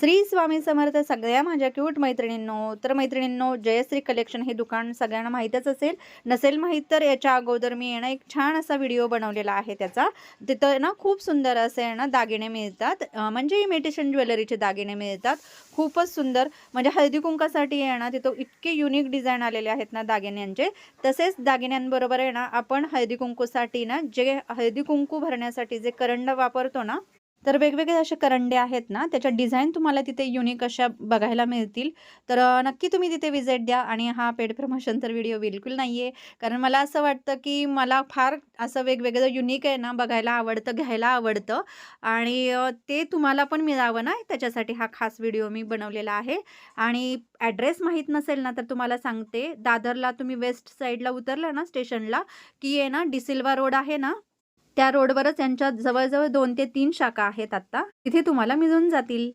श्री स्वामी समर्थ सगळ्या माझ्या क्यूट मैत्रिणींनो. तर मैत्रिणींनो जयश्री कलेक्शन हे दुकान सगळ्यांना माहीतच असेल. नसेल माहीत तर याच्या अगोदर मी येणं एक छान असा व्हिडिओ बनवलेला आहे त्याचा. तिथं ना खूप सुंदर असे आहे ना दागिने मिळतात. म्हणजे इमिटेशन ज्वेलरीचे दागिने मिळतात. खूपच सुंदर. म्हणजे हळदी कुंकासाठी आहे ना तिथं इतके युनिक डिझाईन आलेले आहेत ना दागिन्यांचे. तसेच दागिन्यांबरोबर आहे ना आपण हळदी कुंकूसाठी ना जे हळदी कुंकू भरण्यासाठी जे करंड वापरतो ना तर वेगवेगळे असे करंडे आहेत ना त्याच्या डिझाईन तुम्हाला तिथे युनिक अशा बघायला मिळतील. तर नक्की तुम्ही तिथे विजिट द्या आणि हा पेड प्रमोशन तर व्हिडिओ बिलकुल नाही आहे कारण मला असं वाटतं की मला फार असं वेगवेगळं युनिक आहे ना बघायला आवडतं घ्यायला आवडतं. आणि ते तुम्हाला पण मिळावं ना त्याच्यासाठी हा खास व्हिडिओ मी बनवलेला आहे. आणि ॲड्रेस माहीत नसेल ना तर तुम्हाला सांगते. दादरला तुम्ही वेस्ट साईडला उतरलं ना स्टेशनला की आहे ना डिसिल्वा रोड आहे ना त्या रोडवरच यांच्या जवळजवळ दोन ते तीन शाखा आहेत आत्ता. तिथे तुम्हाला मिळून जातील.